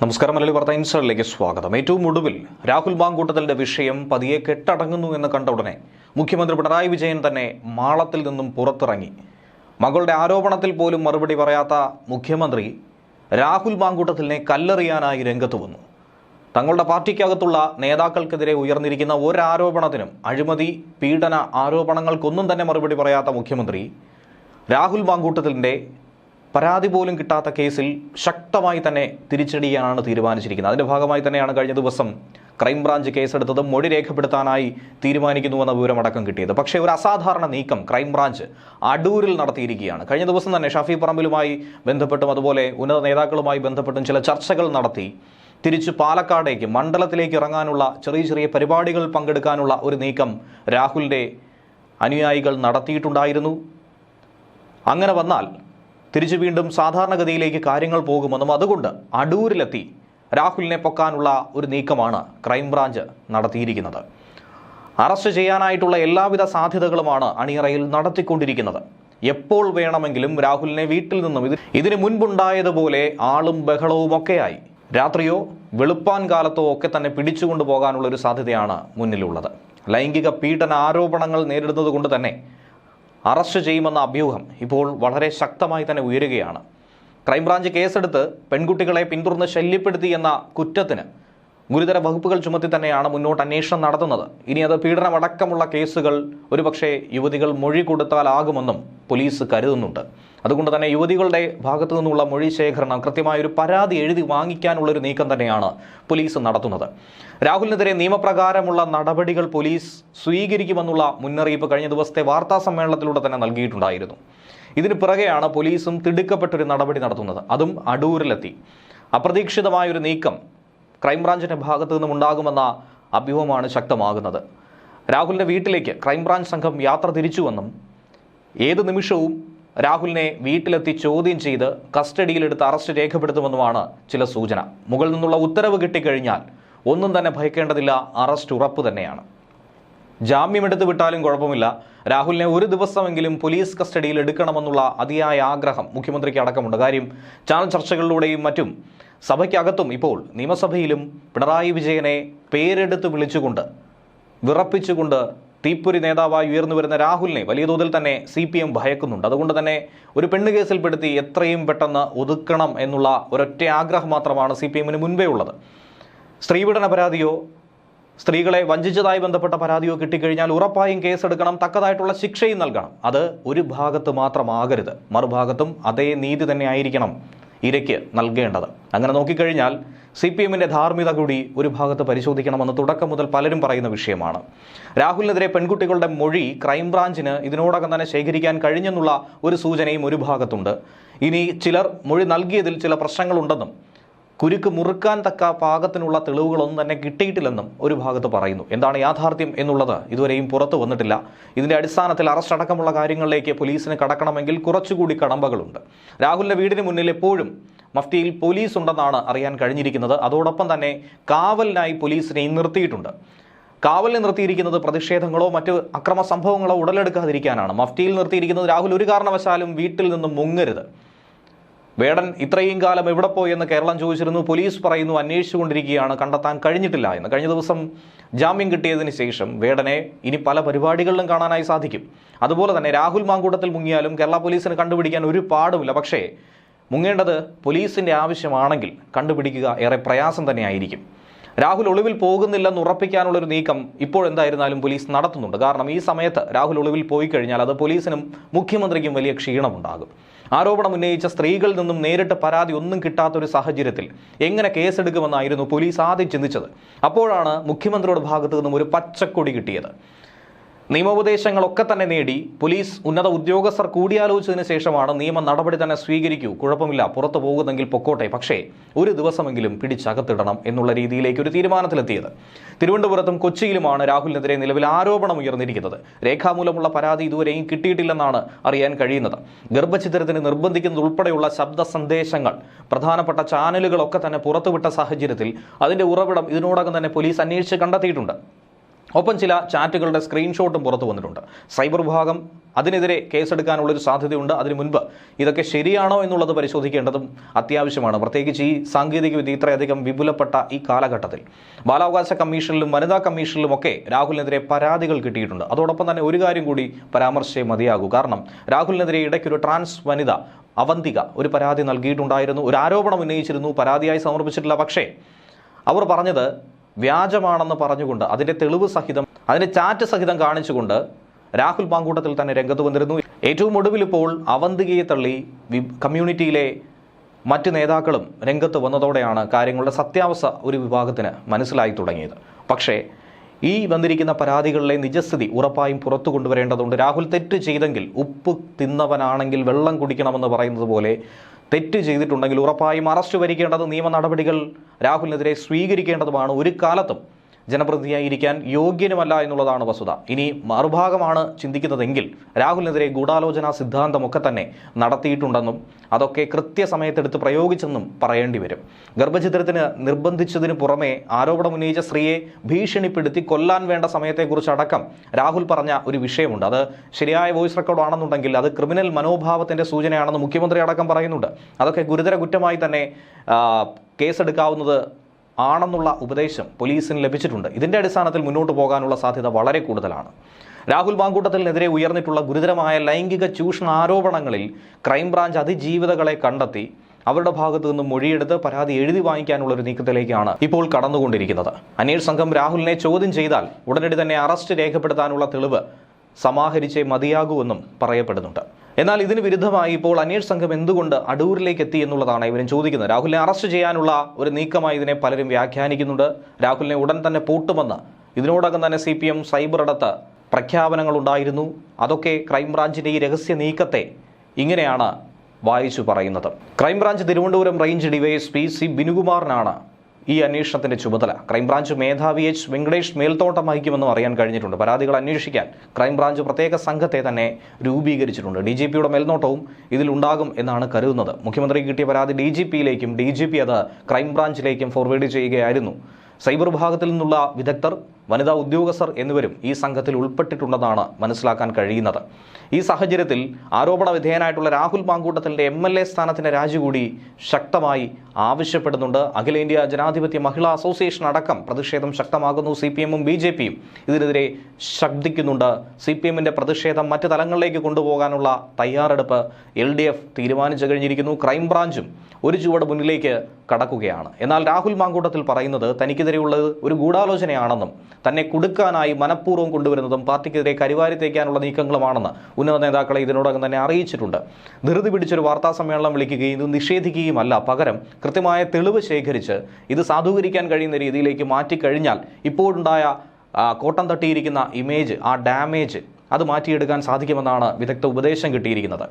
നമസ്കാരം മലയാളി വാർത്ത ഇൻസൈഡിലേക്ക് സ്വാഗതം. ഏറ്റവും ഒടുവിൽ രാഹുൽ മാങ്കൂട്ടത്തിലെ വിഷയം പതിയെ കെട്ടടങ്ങുന്നു എന്ന് കണ്ട ഉടനെ മുഖ്യമന്ത്രി പിണറായി വിജയൻ തന്നെ മാളത്തിൽ നിന്നും പുറത്തിറങ്ങി. മകളുടെ ആരോപണത്തിൽ പോലും മറുപടി പറയാത്ത മുഖ്യമന്ത്രി രാഹുൽ മാങ്കൂട്ടത്തിനെ കല്ലെറിയാനായി രംഗത്ത് വന്നു. തങ്ങളുടെ പാർട്ടിക്കകത്തുള്ള നേതാക്കൾക്കെതിരെ ഉയർന്നിരിക്കുന്ന ഒരാരോപണത്തിനും അഴിമതി പീഡന ആരോപണങ്ങൾക്കൊന്നും തന്നെ മറുപടി പറയാത്ത മുഖ്യമന്ത്രി രാഹുൽ മാങ്കൂട്ടത്തിന്റെ പരാതി പോലും കിട്ടാത്ത കേസിൽ ശക്തമായി തന്നെ തിരിച്ചടിയാനാണ് തീരുമാനിച്ചിരിക്കുന്നത്. അതിന്റെ ഭാഗമായി തന്നെയാണ് കഴിഞ്ഞ ദിവസം ക്രൈംബ്രാഞ്ച് കേസെടുത്തത്. മൊഴി രേഖപ്പെടുത്താനായി തീരുമാനിക്കുന്നുവെന്ന വിവരമടക്കം കിട്ടിയത്. പക്ഷേ ഒരു അസാധാരണ നീക്കം ക്രൈംബ്രാഞ്ച് അടൂരിൽ നടത്തിയിരിക്കുകയാണ്. കഴിഞ്ഞ ദിവസം തന്നെ ഷാഫി പറമ്പിലുമായി ബന്ധപ്പെട്ടും അതുപോലെ ഉന്നത നേതാക്കളുമായി ബന്ധപ്പെട്ടും ചില ചർച്ചകൾ നടത്തി. തിരിച്ചു പാലക്കാടേക്ക് മണ്ഡലത്തിലേക്ക് ഇറങ്ങാനുള്ള ചെറിയ ചെറിയ പരിപാടികൾ പങ്കെടുക്കാനുള്ള ഒരു നീക്കം രാഹുലിന്റെ അനുയായികൾ നടത്തിയിട്ടുണ്ടായിരുന്നു. അങ്ങനെ വന്നാൽ തിരിച്ചു വീണ്ടും സാധാരണഗതിയിലേക്ക് കാര്യങ്ങൾ പോകുമെന്നും അതുകൊണ്ട് അടൂരിലെത്തി രാഹുലിനെ പൊക്കാനുള്ള ഒരു നീക്കമാണ് ക്രൈംബ്രാഞ്ച് നടത്തിയിരിക്കുന്നത്. അറസ്റ്റ് ചെയ്യാനായിട്ടുള്ള എല്ലാവിധ സാധ്യതകളുമാണ് അണിയറയിൽ നടത്തിക്കൊണ്ടിരിക്കുന്നത്. എപ്പോൾ വേണമെങ്കിലും രാഹുലിനെ വീട്ടിൽ നിന്നും ഇത് ഇതിന് മുൻപുണ്ടായതുപോലെ ആളും ബഹളവും ഒക്കെയായി. രാത്രിയോ വെളുപ്പാൻ കാലത്തോ ഒക്കെ തന്നെ പിടിച്ചുകൊണ്ടു പോകാനുള്ള ഒരു സാധ്യതയാണ് മുന്നിലുള്ളത്. ലൈംഗിക പീഡന ആരോപണങ്ങൾ നേരിടുന്നത് കൊണ്ട് തന്നെ അറസ്റ്റ് ചെയ്യുമെന്ന അഭ്യൂഹം ഇപ്പോൾ വളരെ ശക്തമായി തന്നെ ഉയരുകയാണ്. ക്രൈംബ്രാഞ്ച് കേസെടുത്ത് പെൺകുട്ടികളെ പിന്തുടർന്ന് ശല്യപ്പെടുത്തി എന്ന കുറ്റത്തിന് ഗുരുതര വകുപ്പുകൾ ചുമത്തി തന്നെയാണ് മുന്നോട്ട് അന്വേഷണം നടത്തുന്നത്. ഇനി അത് പീഡനമടക്കമുള്ള കേസുകൾ ഒരുപക്ഷെ യുവതികൾ മൊഴി കൊടുത്താലാകുമെന്നും പോലീസ് കരുതുന്നുണ്ട്. അതുകൊണ്ട് തന്നെ യുവതികളുടെ ഭാഗത്തു നിന്നുള്ള മൊഴി ശേഖരണം കൃത്യമായ ഒരു പരാതി എഴുതി വാങ്ങിക്കാനുള്ളൊരു നീക്കം തന്നെയാണ് പോലീസ് നടത്തുന്നത്. രാഹുലിനെതിരെ നിയമപ്രകാരമുള്ള നടപടികൾ പോലീസ് സ്വീകരിക്കുമെന്നുള്ള മുന്നറിയിപ്പ് കഴിഞ്ഞ ദിവസത്തെ വാർത്താ സമ്മേളനത്തിലൂടെ തന്നെ നൽകിയിട്ടുണ്ടായിരുന്നു. ഇതിന് പിറകെയാണ് പോലീസും തിടുക്കപ്പെട്ടൊരു നടപടി നടത്തുന്നത്. അതും അടൂരിലെത്തി. അപ്രതീക്ഷിതമായൊരു നീക്കം ക്രൈംബ്രാഞ്ചിന്റെ ഭാഗത്തു നിന്നും ഉണ്ടാകുമെന്ന അഭ്യൂഹമാണ് ശക്തമാകുന്നത്. രാഹുലിന്റെ വീട്ടിലേക്ക് ക്രൈംബ്രാഞ്ച് സംഘം യാത്ര തിരിച്ചുവെന്നും ഏത് നിമിഷവും രാഹുലിനെ വീട്ടിലെത്തി ചോദ്യം ചെയ്ത് കസ്റ്റഡിയിലെടുത്ത് അറസ്റ്റ് രേഖപ്പെടുത്തുമെന്നുമാണ് ചില സൂചന. മുകളിൽ നിന്നുള്ള ഉത്തരവ് കിട്ടിക്കഴിഞ്ഞാൽ ഒന്നും തന്നെ ഭയക്കേണ്ടതില്ല അറസ്റ്റ് ഉറപ്പ് തന്നെയാണ്. ജാമ്യമെടുത്ത് വിട്ടാലും കുഴപ്പമില്ല. രാഹുലിനെ ഒരു ദിവസമെങ്കിലും പോലീസ് കസ്റ്റഡിയിൽ എടുക്കണമെന്നുള്ള അതിയായ ആഗ്രഹം മുഖ്യമന്ത്രിക്ക് അടക്കമുണ്ട്. കാര്യം ചാനൽ ചർച്ചകളിലൂടെയും മറ്റും സഭയ്ക്കകത്തും ഇപ്പോൾ നിയമസഭയിലും പിണറായി വിജയനെ പേരെടുത്ത് വിളിച്ചുകൊണ്ട് വിറപ്പിച്ചുകൊണ്ട് തീപ്പൊരി നേതാവായി ഉയർന്നു വരുന്ന രാഹുലിനെ വലിയ തോതിൽ തന്നെ സി പി എം ഭയക്കുന്നുണ്ട്. അതുകൊണ്ട് തന്നെ ഒരു പെണ്ണ് കേസിൽപ്പെടുത്തി എത്രയും പെട്ടെന്ന് ഒതുക്കണം എന്നുള്ള ഒരൊറ്റ ആഗ്രഹം മാത്രമാണ് സി പി എമ്മിന് മുൻപേ ഉള്ളത്. സ്ത്രീപീഡന പരാതിയോ സ്ത്രീകളെ വഞ്ചിച്ചതായി ബന്ധപ്പെട്ട പരാതിയോ കിട്ടിക്കഴിഞ്ഞാൽ ഉറപ്പായും കേസെടുക്കണം തക്കതായിട്ടുള്ള ശിക്ഷയും നൽകണം. അത് ഒരു ഭാഗത്ത് മാത്രമാകരുത്. മറുഭാഗത്തും അതേ നീതി തന്നെ ആയിരിക്കണം. ഇരയ്ക്ക് നൽകേണ്ടത്. അങ്ങനെ നോക്കിക്കഴിഞ്ഞാൽ സി പി എമ്മിന്റെ ധാർമ്മികത കൂടി ഒരു ഭാഗത്ത് പരിശോധിക്കണമെന്ന് തുടക്കം മുതൽ പലരും പറയുന്ന വിഷയമാണ്. രാഹുലിനെതിരെ പെൺകുട്ടികളുടെ മൊഴി ക്രൈംബ്രാഞ്ചിന് ഇതിനോടകം തന്നെ ശേഖരിക്കാൻ കഴിഞ്ഞെന്നുള്ള ഒരു സൂചനയും ഒരു ഭാഗത്തുണ്ട്. ഇനി ചിലർ മൊഴി നൽകിയതിൽ ചില പ്രശ്നങ്ങളുണ്ടെന്നും കുരുക്ക് മുറുക്കാൻ തക്ക പാകത്തിനുള്ള തെളിവുകളൊന്നും തന്നെ കിട്ടിയിട്ടില്ലെന്നും ഒരു ഭാഗത്ത് പറയുന്നു. എന്താണ് യാഥാർത്ഥ്യം എന്നുള്ളത് ഇതുവരെയും പുറത്തു വന്നിട്ടില്ല. ഇതിന്റെ അടിസ്ഥാനത്തിൽ അറസ്റ്റ് അടക്കമുള്ള കാര്യങ്ങളിലേക്ക് പോലീസിന് കടക്കണമെങ്കിൽ കുറച്ചുകൂടി കടമ്പകളുണ്ട്. രാഹുലിന്റെ വീടിന് മുന്നിൽ എപ്പോഴും മഫ്തിയിൽ പോലീസ് ഉണ്ടെന്നാണ് അറിയാൻ കഴിഞ്ഞിരിക്കുന്നത്. അതോടൊപ്പം തന്നെ കാവലിനായി പോലീസിനെ നിർത്തിയിട്ടുണ്ട്. കാവലിൽ നിർത്തിയിരിക്കുന്നത് പ്രതിഷേധങ്ങളോ മറ്റ് അക്രമ സംഭവങ്ങളോ ഉടലെടുക്കാതിരിക്കാനാണ്. മഫ്തിയിൽ നിർത്തിയിരിക്കുന്നത് രാഹുൽ ഒരു കാരണവശാലും വീട്ടിൽ നിന്നും മുങ്ങരുത്. വേടൻ ഇത്രയും കാലം എവിടെ പോയി എന്ന് കേരളം ചോദിച്ചിരുന്നു. പോലീസ് പറയുന്നു അന്വേഷിച്ചുകൊണ്ടിരിക്കുകയാണ്. കണ്ടെത്താൻ കഴിഞ്ഞിട്ടില്ല എന്ന്. കഴിഞ്ഞ ദിവസം ജാമ്യം കിട്ടിയതിന് ശേഷം വേടനെ ഇനി പല പരിപാടികളിലും കാണാനായി സാധിക്കും. അതുപോലെ തന്നെ രാഹുൽ മാങ്കൂട്ടത്തിൽ മുങ്ങിയാലും കേരള പോലീസിന് കണ്ടുപിടിക്കാൻ ഒരു പാടുമില്ല. പക്ഷേ മുങ്ങേണ്ടത് പോലീസിന്റെ ആവശ്യമാണെങ്കിൽ കണ്ടുപിടിക്കുക ഏറെ പ്രയാസം തന്നെയായിരിക്കും. രാഹുൽ ഒളിവിൽ പോകുന്നില്ലെന്ന് ഉറപ്പിക്കാനുള്ള ഒരു നീക്കം ഇപ്പോഴെന്തായിരുന്നാലും പോലീസ് നടത്തുന്നുണ്ട്. കാരണം ഈ സമയത്ത് രാഹുൽ ഒളിവിൽ പോയി കഴിഞ്ഞാൽ അത് പോലീസിനും മുഖ്യമന്ത്രിക്കും വലിയ ക്ഷീണമുണ്ടാകും. ആരോപണം ഉന്നയിച്ച സ്ത്രീകളിൽ നിന്നും നേരിട്ട് പരാതി ഒന്നും കിട്ടാത്ത ഒരു സാഹചര്യത്തിൽ എങ്ങനെ കേസെടുക്കുമെന്നായിരുന്നു പോലീസ് ആദ്യം ചിന്തിച്ചത്. അപ്പോഴാണ് മുഖ്യമന്ത്രിയുടെ ഭാഗത്തു നിന്നും ഒരു പച്ചക്കൊടി കിട്ടിയത്. നിയമോപദേശങ്ങളൊക്കെ തന്നെ നേടി പോലീസ് ഉന്നത ഉദ്യോഗസ്ഥർ കൂടിയാലോചിച്ചതിന് ശേഷമാണ് നിയമ നടപടി തന്നെ സ്വീകരിക്കൂ. കുഴപ്പമില്ല. പുറത്തു പോകുന്നെങ്കിൽ പൊക്കോട്ടെ. പക്ഷേ ഒരു ദിവസമെങ്കിലും പിടിച്ചകത്തിടണം എന്നുള്ള രീതിയിലേക്ക് ഒരു തീരുമാനത്തിലെത്തിയത്. തിരുവനന്തപുരത്തും കൊച്ചിയിലുമാണ് രാഹുലിനെതിരെ നിലവിൽ ആരോപണം ഉയർന്നിരിക്കുന്നത്. രേഖാമൂലമുള്ള പരാതി ഇതുവരെയും കിട്ടിയിട്ടില്ലെന്നാണ് അറിയാൻ കഴിയുന്നത്. ഗർഭചിത്രത്തിന് നിർബന്ധിക്കുന്നതുൾപ്പെടെയുള്ള ശബ്ദ സന്ദേശങ്ങൾ പ്രധാനപ്പെട്ട ചാനലുകളൊക്കെ തന്നെ പുറത്തുവിട്ട സാഹചര്യത്തിൽ അതിന്റെ ഉറവിടം ഇതിനോടകം തന്നെ പോലീസ് അന്വേഷിച്ച് കണ്ടെത്തിയിട്ടുണ്ട്. ഒപ്പം ചില ചാറ്റുകളുടെ സ്ക്രീൻഷോട്ടും പുറത്തു വന്നിട്ടുണ്ട്. സൈബർ വിഭാഗം അതിനെതിരെ കേസെടുക്കാനുള്ളൊരു സാധ്യതയുണ്ട്. അതിനു മുൻപ് ഇതൊക്കെ ശരിയാണോ എന്നുള്ളത് പരിശോധിക്കേണ്ടതും അത്യാവശ്യമാണ്. പ്രത്യേകിച്ച് ഈ സാങ്കേതികവിദ്യ ഇത്രയധികം വിപുലപ്പെട്ട ഈ കാലഘട്ടത്തിൽ. ബാലാവകാശ കമ്മീഷനിലും വനിതാ കമ്മീഷനിലും ഒക്കെ രാഹുലിനെതിരെ പരാതികൾ കിട്ടിയിട്ടുണ്ട്. അതോടൊപ്പം തന്നെ ഒരു കാര്യം കൂടി പരാമർശിച്ചേ മതിയാകൂ. കാരണം രാഹുലിനെതിരെ ഇടയ്ക്കൊരു ട്രാൻസ് വനിത അവന്തിക ഒരു പരാതി നൽകിയിട്ടുണ്ടായിരുന്നു. ഒരു ആരോപണം ഉന്നയിച്ചിരുന്നു. പരാതിയായി സമർപ്പിച്ചിട്ടില്ല. പക്ഷേ അവർ പറഞ്ഞത് വ്യാജമാണെന്ന് പറഞ്ഞുകൊണ്ട് അതിന്റെ തെളിവ് സഹിതം അതിന്റെ ചാറ്റ് സഹിതം കാണിച്ചുകൊണ്ട് രാഹുൽ പാങ്കൂട്ടത്തിൽ തന്നെ രംഗത്ത് വന്നിരുന്നു. ഏറ്റവും ഒടുവിൽ ഇപ്പോൾ അവന്തികയെ തള്ളി കമ്മ്യൂണിറ്റിയിലെ മറ്റ് നേതാക്കളും രംഗത്ത് വന്നതോടെയാണ് കാര്യങ്ങളുടെ സത്യാവസ്ഥ ഒരു വിഭാഗത്തിന് മനസ്സിലായി തുടങ്ങിയത്. പക്ഷേ ഈ വന്നിരിക്കുന്ന പരാതികളിലെ നിജസ്ഥിതി ഉറപ്പായും പുറത്തു കൊണ്ടുവരേണ്ടതുണ്ട്. രാഹുൽ തെറ്റ് ചെയ്തെങ്കിൽ ഉപ്പ് തിന്നവനാണെങ്കിൽ വെള്ളം കുടിക്കണമെന്ന് പറയുന്നത് പോലെ തെറ്റ് ചെയ്തിട്ടുണ്ടെങ്കിൽ ഉറപ്പായും അറസ്റ്റ് വരിക്കേണ്ടത് നിയമ നടപടികൾ രാഹുലിനെതിരെ സ്വീകരിക്കേണ്ടതുമാണ്. ഒരു കാലത്തും ജനപ്രതിനിധിയായിരിക്കാൻ യോഗ്യനുമല്ല എന്നുള്ളതാണ് വസ്തുത. ഇനി മറുഭാഗമാണ് ചിന്തിക്കുന്നതെങ്കിൽ രാഹുലിനെതിരെ ഗൂഢാലോചന സിദ്ധാന്തമൊക്കെ തന്നെ നടത്തിയിട്ടുണ്ടെന്നും അതൊക്കെ കൃത്യസമയത്തെടുത്ത് പ്രയോഗിച്ചെന്നും പറയേണ്ടി വരും. ഗർഭചിത്രത്തിന് നിർബന്ധിച്ചതിന് പുറമെ ആരോപണം ഉന്നയിച്ച സ്ത്രീയെ ഭീഷണിപ്പെടുത്തി കൊല്ലാൻ വേണ്ട സമയത്തെക്കുറിച്ചടക്കം രാഹുൽ പറഞ്ഞ ഒരു വിഷയമുണ്ട്. അത് ശരിയായ വോയിസ് റെക്കോർഡ് ആണെന്നുണ്ടെങ്കിൽ അത് ക്രിമിനൽ മനോഭാവത്തിന്റെ സൂചനയാണെന്ന് മുഖ്യമന്ത്രി അടക്കം പറയുന്നുണ്ട്. അതൊക്കെ ഗുരുതര കുറ്റമായി തന്നെ കേസെടുക്കാവുന്നത് ആണെന്നുള്ള ഉപദേശം പോലീസിന് ലഭിച്ചിട്ടുണ്ട്. ഇതിന്റെ അടിസ്ഥാനത്തിൽ മുന്നോട്ട് പോകാനുള്ള സാധ്യത വളരെ കൂടുതലാണ്. രാഹുൽ മാങ്കൂട്ടത്തിനെതിരെ ഉയർന്നിട്ടുള്ള ഗുരുതരമായ ലൈംഗിക ചൂഷണ ആരോപണങ്ങളിൽ ക്രൈംബ്രാഞ്ച് അതിജീവിതകളെ കണ്ടെത്തി അവരുടെ ഭാഗത്തു നിന്നും മൊഴിയെടുത്ത് പരാതി എഴുതി വാങ്ങിക്കാനുള്ള ഒരു നീക്കത്തിലേക്കാണ് ഇപ്പോൾ കടന്നുകൊണ്ടിരിക്കുന്നത്. അന്വേഷണ സംഘം രാഹുലിനെ ചോദ്യം ചെയ്താൽ ഉടനടി തന്നെ അറസ്റ്റ് രേഖപ്പെടുത്താനുള്ള തെളിവ് സമാഹരിച്ചേ മതിയാകൂവെന്നും പറയപ്പെടുന്നുണ്ട്. എന്നാൽ ഇതിന് വിരുദ്ധമായി ഇപ്പോൾ അന്വേഷണ സംഘം എന്തുകൊണ്ട് അടൂരിലേക്ക് എത്തി എന്നുള്ളതാണ് ഇവരും ചോദിക്കുന്നത്. രാഹുലിനെ അറസ്റ്റ് ചെയ്യാനുള്ള ഒരു നീക്കമായി ഇതിനെ പലരും വ്യാഖ്യാനിക്കുന്നുണ്ട്. രാഹുലിനെ ഉടൻ തന്നെ പൂട്ടുമെന്ന് ഇതിനോടകം തന്നെ സി പി എം സൈബർ ഇടത്ത് പ്രഖ്യാപനങ്ങൾ ഉണ്ടായിരുന്നു. അതൊക്കെ ക്രൈംബ്രാഞ്ചിന്റെ ഈ രഹസ്യ നീക്കത്തെ ഇങ്ങനെയാണ് വായിച്ചു പറയുന്നത്. Crime branch Thiruvananthapuram range DYSP C ബിനുകുമാറിനാണ് ഈ അന്വേഷണത്തിന്റെ ചുമതല. ക്രൈംബ്രാഞ്ച് മേധാവി എച്ച്. വെങ്കടേഷ് മേൽത്തോട്ടം വഹിക്കുമെന്നും അറിയാൻ കഴിഞ്ഞിട്ടുണ്ട്. പരാതികൾ അന്വേഷിക്കാൻ ക്രൈംബ്രാഞ്ച് പ്രത്യേക സംഘത്തെ തന്നെ രൂപീകരിച്ചിട്ടുണ്ട്. ഡി ജി പിയുടെ മേൽനോട്ടവും ഇതിലുണ്ടാകും എന്നാണ് കരുതുന്നത്. മുഖ്യമന്ത്രി കിട്ടിയ പരാതി ഡി ജി പിയിലേക്കും ഡി ജി പി അത് ക്രൈംബ്രാഞ്ചിലേക്കും ഫോർവേഡ് ചെയ്യുകയായിരുന്നു. സൈബർ വിഭാഗത്തിൽ നിന്നുള്ള വിദഗ്ധർ വനിതാ ഉദ്യോഗസ്ഥർ എന്നിവരും ഈ സംഘത്തിൽ ഉൾപ്പെട്ടിട്ടുണ്ടെന്നാണ് മനസ്സിലാക്കാൻ കഴിയുന്നത്. ഈ സാഹചര്യത്തിൽ ആരോപണ വിധേയനായിട്ടുള്ള രാഹുൽ പാങ്കൂട്ടത്തിന്റെ എം എൽ എ സ്ഥാനത്തിന്റെ രാജി കൂടി ശക്തമായി ആവശ്യപ്പെടുന്നുണ്ട്. അഖിലേന്ത്യാ ജനാധിപത്യ മഹിളാ അസോസിയേഷൻ അടക്കം പ്രതിഷേധം ശക്തമാകുന്നു. സി പി എമ്മും ബി ജെ പിയും ഇതിനെതിരെ ശബ്ദിക്കുന്നുണ്ട്. സി പി എമ്മിന്റെ പ്രതിഷേധം മറ്റ് തലങ്ങളിലേക്ക് കൊണ്ടുപോകാനുള്ള തയ്യാറെടുപ്പ് എൽ ഡി എഫ് തീരുമാനിച്ചു കഴിഞ്ഞിരിക്കുന്നു. ക്രൈംബ്രാഞ്ചും ഒരു ചുവട് മുന്നിലേക്ക് കടക്കുകയാണ്. എന്നാൽ രാഹുൽ മാങ്കൂട്ടത്തിൽ പറയുന്നത് തനിക്കെതിരെയുള്ളത് ഒരു ഗൂഢാലോചനയാണെന്നും തന്നെ കൊടുക്കാനായി മനഃപൂർവം കൊണ്ടുവരുന്നതും പാർട്ടിക്കെതിരെ കരിവാരി തേക്കാനുള്ള നീക്കങ്ങളുമാണെന്ന് ഉന്നത നേതാക്കളെ ഇതിനോടകം തന്നെ അറിയിച്ചിട്ടുണ്ട്. ധൃതി പിടിച്ചൊരു വാർത്താ സമ്മേളനം വിളിക്കുകയും ഇത് നിഷേധിക്കുകയുമല്ല. പകരം കൃത്യമായ തെളിവ് ശേഖരിച്ച് ഇത് സാധൂകരിക്കാൻ കഴിയുന്ന രീതിയിലേക്ക് മാറ്റിക്കഴിഞ്ഞാൽ ഇപ്പോഴുണ്ടായ കോട്ടം തട്ടിയിരിക്കുന്ന ഇമേജ് ആ ഡാമേജ് അത് മാറ്റിയെടുക്കാൻ സാധിക്കുമെന്നാണ് വിദഗ്ധ ഉപദേശം കിട്ടിയിരിക്കുന്നത്.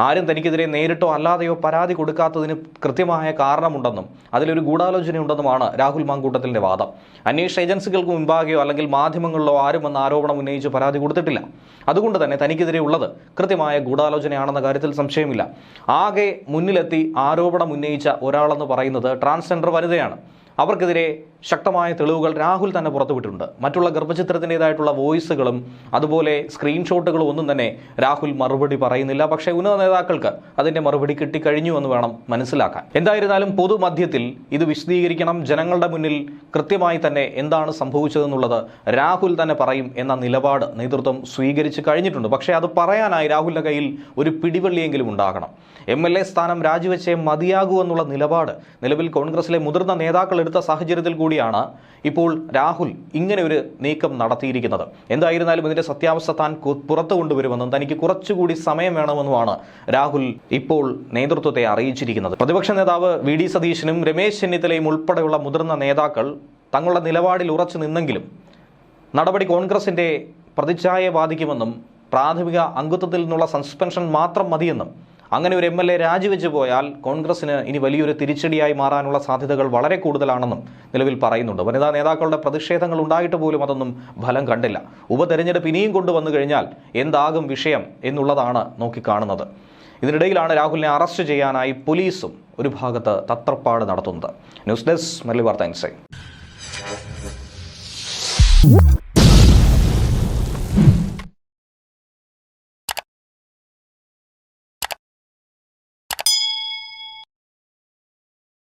ആരും തനിക്കെതിരെ നേരിട്ടോ അല്ലാതെയോ പരാതി കൊടുക്കാത്തതിന് കൃത്യമായ കാരണമുണ്ടെന്നും അതിലൊരു ഗൂഢാലോചനയുണ്ടെന്നുമാണ് രാഹുൽ മാങ്കൂട്ടത്തിന്റെ വാദം. അന്വേഷണ ഏജൻസികൾക്ക് മുൻപാകെയോ അല്ലെങ്കിൽ മാധ്യമങ്ങളിലോ ആരും വന്ന് ആരോപണം ഉന്നയിച്ച് പരാതി കൊടുത്തിട്ടില്ല. അതുകൊണ്ട് തന്നെ തനിക്കെതിരെ ഉള്ളത് കൃത്യമായ ഗൂഢാലോചനയാണെന്ന കാര്യത്തിൽ സംശയമില്ല. ആകെ മുന്നിലെത്തി ആരോപണം ഉന്നയിച്ച ഒരാളെന്ന് പറയുന്നത് ട്രാൻസ്ജെൻഡർ വനിതയാണ്. അവർക്കെതിരെ ശക്തമായ തെളിവുകൾ രാഹുൽ തന്നെ പുറത്തുവിട്ടിട്ടുണ്ട് മറ്റുള്ള ഗർഭചിത്രത്തിന്റെതായിട്ടുള്ള വോയിസുകളും അതുപോലെ സ്ക്രീൻഷോട്ടുകളും ഒന്നും തന്നെ രാഹുൽ മറുപടി പറയുന്നില്ല. പക്ഷേ ഉന്നത നേതാക്കൾക്ക് അതിന്റെ മറുപടി കിട്ടിക്കഴിഞ്ഞു എന്ന് വേണം മനസ്സിലാക്കാൻ. എന്തായിരുന്നാലും പൊതുമധ്യത്തിൽ ഇത് വിശദീകരിക്കണം. ജനങ്ങളുടെ മുന്നിൽ കൃത്യമായി തന്നെ എന്താണ് സംഭവിച്ചതെന്നുള്ളത് രാഹുൽ തന്നെ പറയും എന്ന നിലപാട് നേതൃത്വം സ്വീകരിച്ച് കഴിഞ്ഞിട്ടുണ്ട്. പക്ഷേ അത് പറയാനായി രാഹുലിന്റെ കയ്യിൽ ഒരു പിടിവള്ളിയെങ്കിലും ഉണ്ടാകണം. എം എൽ എ സ്ഥാനം രാജിവെച്ചേ മതിയാകൂ എന്നുള്ള നിലപാട് നിലവിൽ കോൺഗ്രസിലെ മുതിർന്ന നേതാക്കൾ എടുത്ത സാഹചര്യത്തിൽ കൂടിയാണ് ഇപ്പോൾ രാഹുൽ ഇങ്ങനെ ഒരു നീക്കം നടത്തിയിരിക്കുന്നത്. എന്തായിരുന്നാലും ഇതിന്റെ സത്യാവസ്ഥ താൻ പുറത്തു കൊണ്ടുവരുമെന്നും തനിക്ക് കുറച്ചുകൂടി സമയം വേണമെന്നുമാണ് രാഹുൽ ഇപ്പോൾ നേതൃത്വത്തെ അറിയിച്ചിരിക്കുന്നത്. പ്രതിപക്ഷ നേതാവ് വി ഡി സതീശനും രമേശ് ചെന്നിത്തലയും ഉൾപ്പെടെയുള്ള മുതിർന്ന നേതാക്കൾ തങ്ങളുടെ നിലപാടിൽ ഉറച്ചു നിന്നെങ്കിലും നടപടി കോൺഗ്രസിന്റെ പ്രതിച്ഛായ ബാധിക്കുമെന്നും പ്രാഥമിക അംഗത്വത്തിൽ നിന്നുള്ള സസ്പെൻഷൻ മാത്രം മതിയെന്നും അങ്ങനെ ഒരു എം എൽ എ രാജിവെച്ച് പോയാൽ കോൺഗ്രസിന് ഇനി വലിയൊരു തിരിച്ചടിയായി മാറാനുള്ള സാധ്യതകൾ വളരെ കൂടുതലാണെന്നും നിലവിൽ പറയുന്നുണ്ട്. വനിതാ നേതാക്കളുടെ പ്രതിഷേധങ്ങൾ ഉണ്ടായിട്ട് പോലും അതൊന്നും ഫലം കണ്ടില്ല. ഉപതെരഞ്ഞെടുപ്പ് ഇനിയും കൊണ്ടുവന്നു കഴിഞ്ഞാൽ എന്താകും വിഷയം എന്നുള്ളതാണ് നോക്കിക്കാണുന്നത്. ഇതിനിടയിലാണ് രാഹുലിനെ അറസ്റ്റ് ചെയ്യാനായി പോലീസും ഒരു ഭാഗത്ത് തത്രപ്പാട് നടത്തുന്നത്. ന്യൂസ് ഡെസ്ക് മല്ലി വാർത്ത ഇൻസൈറ്റ്